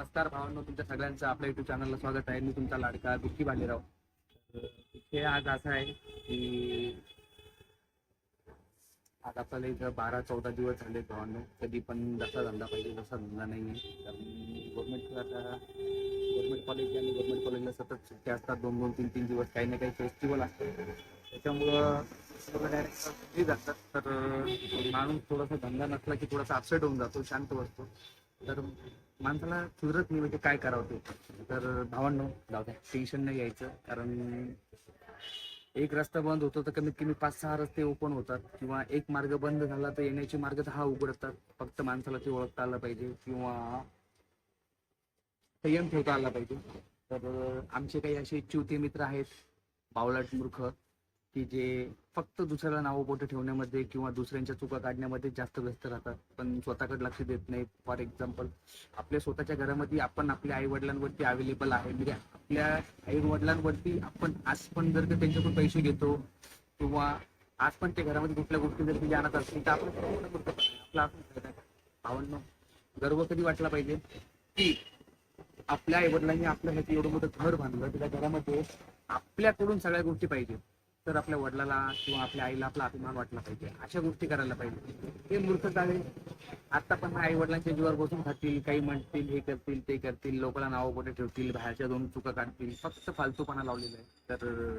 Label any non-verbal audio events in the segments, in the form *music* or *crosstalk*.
नमस्कार भावांनो तुमच्या सगळ्यांचं आपल्या युट्यूब चॅनलला स्वागत आहे. मी तुमचा लाडका दुःखी भालेराव. हे आज असं आहे की आज आपल्याला इथं बारा चौदा दिवस झाले भावांनो. कधी पण जसा धंदा पाहिजे तसा धंदा नाही आहे कारण गव्हर्नमेंट आता गव्हर्नमेंट कॉलेज आणि गव्हर्नमेंट कॉलेजला सतत सुट्ट्या असतात. दोन दोन तीन तीन दिवस काही ना काही फेस्टिवल असतात. त्याच्यामुळं सगळं डायरेक्ट जातात. तर माणूस थोडासा धंदा नसला की थोडासा अपसेट होऊन जातो शांत बसतो. तर माणसाला सुधरत नाही म्हणजे काय करावं ते? तर भावांनो जाऊ द्या टेन्शन नाही घ्यायचं कारण एक रस्ता बंद होतो तर कमीत कमी पाच सहा रस्ते ओपन होतात. किंवा एक मार्ग बंद झाला तर येण्याचे मार्ग दहा उघडतात. फक्त माणसाला ते ओळखता आलं पाहिजे किंवा संयम ठेवता आला पाहिजे. तर आमचे काही असे चिवते मित्र आहेत बावलाट मूर्ख. की जे फक्त दुसऱ्याला नावं बोटं ठेवण्यामध्ये किंवा दुसऱ्यांच्या चुका काढण्यामध्ये जास्त व्यस्त राहतात. पण स्वतःकडे लक्ष देत नाहीत फॉर एक्झाम्पल आपल्या स्वतःच्या घरामध्ये आपण आपल्या आई वडिलांवरती अवेलेबल आहे. म्हणजे आपल्या आई वडिलांवरती आपण आज पण जर का त्यांच्याकडून पैसे घेतो किंवा आज पण ते घरामध्ये कुठल्या गोष्टी जर ते आणत असतील तर आपण आपला भावांनो गर्व कधी वाटला पाहिजे? की आपल्या आई वडिलांनी आपल्यासाठी एवढं मोठं घर बांधलं त्या घरामध्ये आपल्याकडून सगळ्या गोष्टी पाहिजे. तर आपल्या वडिलाला किंवा आपल्या आईला आपला अभिमान वाटला पाहिजे. अशा गोष्टी करायला पाहिजे. हे मूर्खता आहे. आता पण आई वडिलांच्या जीवावर बसून खातील काही म्हणतील हे करतील ते करतील लोकांना नावं पोटे ठेवतील बाहेरच्या दोन चुका काढतील फक्त फालतूपणा लावलेला आहे. तर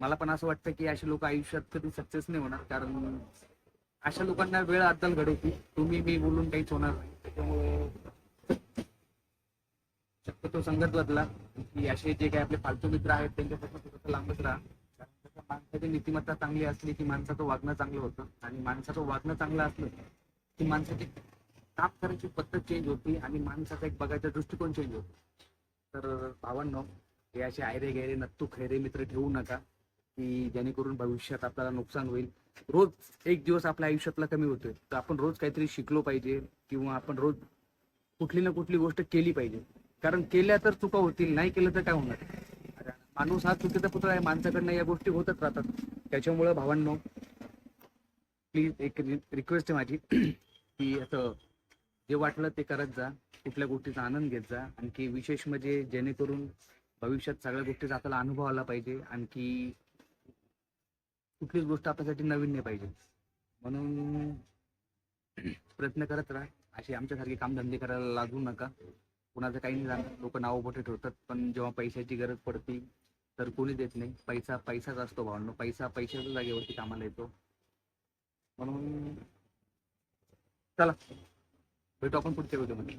मला पण असं वाटतं की असे लोक आयुष्यात कधी सक्सेस नाही होणार. कारण अशा लोकांना वेळ अद्दल घडवती तुम्ही मी बोलून काहीच होणार नाही. त्याच्यामुळे शक्यतो संगत बदला. की असे जे काही आपले फालतू मित्र आहेत त्यांच्यापासून लांबच राहा. माणसाची नीतिमत्ता चांगली असली की माणसाचं वागणं चांगलं होतं. आणि माणसाचं वागणं चांगलं असलं की माणसाची काम करायची पद्धत चेंज होती आणि माणसाचा एक बघायचा दृष्टिकोन चेंज होतो. तर भावांनो हे असे आयरे गैरे नत्तू खैरे मित्र ठेवू नका की जेणेकरून भविष्यात आपल्याला नुकसान होईल. रोज एक दिवस आपल्या आयुष्यातला कमी होतोय. तर आपण रोज काहीतरी शिकलो पाहिजे किंवा आपण रोज कुठली ना कुठली गोष्ट केली पाहिजे. कारण केल्या तर चुका होतील नाही केलं तर काय होणार? माणूस हा चुकीचा पुतळा आहे. माणसाकडनं या गोष्टी होतच राहतात. त्याच्यामुळं भावांनो प्लीज एक रिक्वेस्ट आहे माझी *clears throat* की असं जे वाटलं ते करत जा. कुठल्या गोष्टीचा आनंद घेत जा. आणखी विशेष म्हणजे जेणेकरून भविष्यात सगळ्या गोष्टीचा आपल्याला अनुभव आला पाहिजे. आणखी कुठलीच गोष्ट आपल्यासाठी नवीन नाही पाहिजे. म्हणून *clears throat* प्रयत्न करत राहा. असे आमच्यासारखे कामधंदे करायला लागू नका. कुणाचं काही नाही जाणार लोक नावं मोठे ठेवतात. पण जेव्हा पैशाची गरज पडते तर कोणी देत नाही. पैसा पैसाच असतो भावनो. पैसा पैशाच्या जागेवरती कामाला येतो. म्हणून चला भेटू आपण पुढच्या व्हिडिओमध्ये